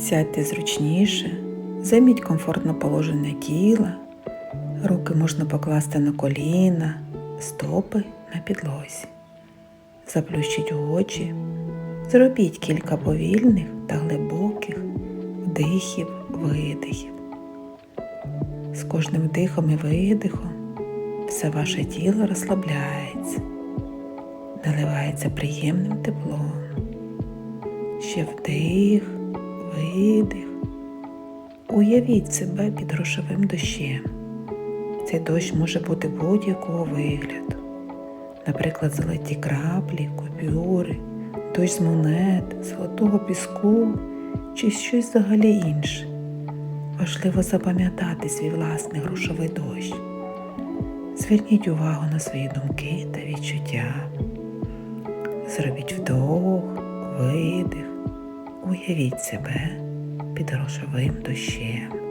Сядьте зручніше, займіть комфортне положення тіла, руки можна покласти на коліна, стопи на підлозі. Заплющіть очі, зробіть кілька повільних та глибоких вдихів, видихів. З кожним вдихом і видихом все ваше тіло розслабляється, наливається приємним теплом. Ще вдих, видих. Уявіть себе під грошовим дощем. Цей дощ може бути будь-якого вигляду. Наприклад, золоті краплі, купюри, дощ з монет, золотого піску чи щось взагалі інше. Важливо запам'ятати свій власний грошовий дощ. Зверніть увагу на свої думки та відчуття. Зробіть вдох, видих, уявіть себе під грошовим дощем.